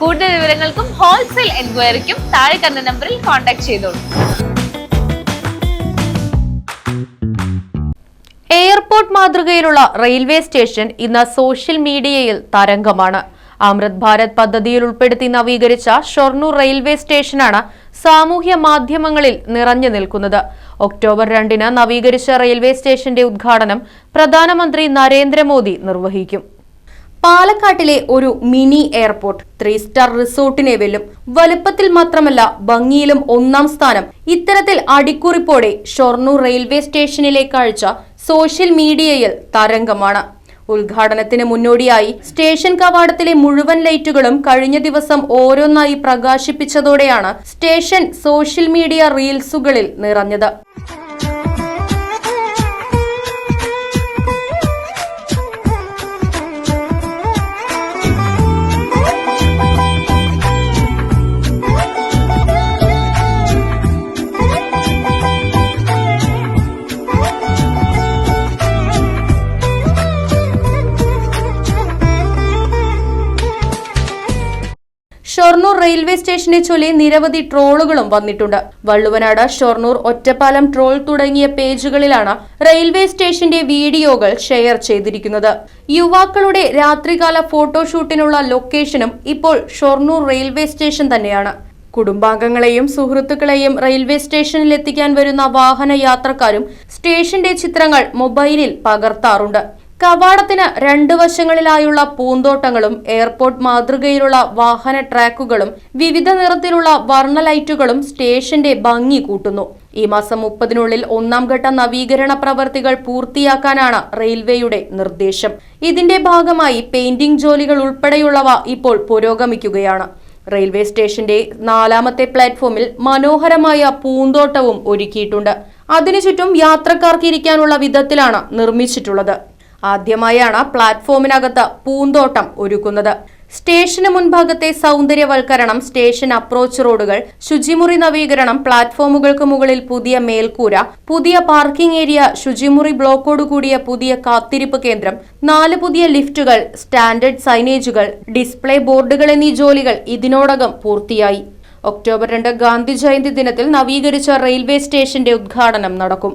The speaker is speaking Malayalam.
കൂടുതൽ വിവരങ്ങൾക്കും ഹോൾസെയിൽ എൻക്വയറിക്കും താഴെ കണ്ട നമ്പറിൽ കോൺടാക്ട് ചെയ്തോളൂ എയർപോർട്ട് മാതൃകയിലുള്ള റെയിൽവേ സ്റ്റേഷൻ ഇന്ന് സോഷ്യൽ മീഡിയയിൽ തരംഗമാണ്. അമൃത് ഭാരത് പദ്ധതിയിൽ ഉൾപ്പെടുത്തി നവീകരിച്ച ഷൊർണൂർ റെയിൽവേ സ്റ്റേഷനാണ് സാമൂഹ്യ മാധ്യമങ്ങളിൽ നിറഞ്ഞു നിൽക്കുന്നത്. ഒക്ടോബർ രണ്ടിന് നവീകരിച്ച റെയിൽവേ സ്റ്റേഷന്റെ ഉദ്ഘാടനം പ്രധാനമന്ത്രി നരേന്ദ്രമോദി നിർവഹിക്കും. പാലക്കാട്ടിലെ ഒരു മിനി എയർപോർട്ട് ത്രീ സ്റ്റാർ റിസോർട്ടിനെ വെല്ലും വലുപ്പത്തിൽ മാത്രമല്ല ഭംഗിയിലും ഒന്നാം സ്ഥാനം. ഇത്തരത്തിൽ അടിക്കുറിപ്പോടെ ഷൊർണൂർ റെയിൽവേ സ്റ്റേഷനിലെ കാഴ്ച സോഷ്യൽ മീഡിയയിൽ തരംഗമാണ്. ഉദ്ഘാടനത്തിന് മുന്നോടിയായി സ്റ്റേഷൻ കവാടത്തിലെ മുഴുവൻ ലൈറ്റുകളും കഴിഞ്ഞ ദിവസം ഓരോന്നായി പ്രകാശിപ്പിച്ചതോടെയാണ് സ്റ്റേഷൻ സോഷ്യൽ മീഡിയ റീൽസുകളിൽ നിറഞ്ഞത്. ഷൊർണൂർ റെയിൽവേ സ്റ്റേഷനെ ചൊല്ലി നിരവധി ട്രോളുകളും വന്നിട്ടുണ്ട്. വള്ളുവനാട് ഷൊർണൂർ ഒറ്റപ്പാലം ട്രോൾ തുടങ്ങിയ പേജുകളിലാണ് റെയിൽവേ സ്റ്റേഷന്റെ വീഡിയോകൾ ഷെയർ ചെയ്തിരിക്കുന്നത്. യുവാക്കളുടെ രാത്രികാല ഫോട്ടോഷൂട്ടിനുള്ള ലൊക്കേഷനും ഇപ്പോൾ ഷൊർണൂർ റെയിൽവേ സ്റ്റേഷൻ തന്നെയാണ്. കുടുംബാംഗങ്ങളെയും സുഹൃത്തുക്കളെയും റെയിൽവേ സ്റ്റേഷനിൽ എത്തിക്കാൻ വരുന്ന വാഹന യാത്രക്കാരും സ്റ്റേഷന്റെ ചിത്രങ്ങൾ മൊബൈലിൽ പകർത്താറുണ്ട്. കവാടത്തിന് രണ്ടു വശങ്ങളിലായുള്ള പൂന്തോട്ടങ്ങളും എയർപോർട്ട് മാതൃകയിലുള്ള വാഹന ട്രാക്കുകളും വിവിധ നിറത്തിലുള്ള വർണ ലൈറ്റുകളും സ്റ്റേഷന്റെ ഭംഗി കൂട്ടുന്നു. ഈ മാസം മുപ്പതിനുള്ളിൽ ഒന്നാം ഘട്ട നവീകരണ പ്രവർത്തികൾ പൂർത്തിയാക്കാനാണ് റെയിൽവേയുടെ നിർദ്ദേശം. ഇതിന്റെ ഭാഗമായി പെയിന്റിംഗ് ജോലികൾ ഉൾപ്പെടെയുള്ളവ ഇപ്പോൾ പുരോഗമിക്കുകയാണ്. റെയിൽവേ സ്റ്റേഷന്റെ നാലാമത്തെ പ്ലാറ്റ്ഫോമിൽ മനോഹരമായ പൂന്തോട്ടവും ഒരുക്കിയിട്ടുണ്ട്. അതിനു ചുറ്റും യാത്രക്കാർക്ക് ഇരിക്കാനുള്ള വിധത്തിലാണ് നിർമ്മിച്ചിട്ടുള്ളത്. ആദ്യമായാണ് പ്ലാറ്റ്ഫോമിനകത്ത് പൂന്തോട്ടം ഒരുക്കുന്നത്. സ്റ്റേഷന് മുൻഭാഗത്തെ സൗന്ദര്യവൽക്കരണം സ്റ്റേഷൻ അപ്രോച്ച് റോഡുകൾ ശുചിമുറി നവീകരണം പ്ലാറ്റ്ഫോമുകൾക്ക് മുകളിൽ പുതിയ മേൽക്കൂര പുതിയ പാർക്കിംഗ് ഏരിയ ശുചിമുറി ബ്ലോക്കോടുകൂടിയ പുതിയ കാത്തിരിപ്പ് കേന്ദ്രം നാല് പുതിയ ലിഫ്റ്റുകൾ സ്റ്റാൻഡേർഡ് സൈനേജുകൾ ഡിസ്പ്ലേ ബോർഡുകൾ എന്നീ ജോലികൾ ഇതിനോടകം പൂർത്തിയായി. ഒക്ടോബർ രണ്ട് ഗാന്ധി ജയന്തി ദിനത്തിൽ നവീകരിച്ച റെയിൽവേ സ്റ്റേഷന്റെ ഉദ്ഘാടനം നടക്കും.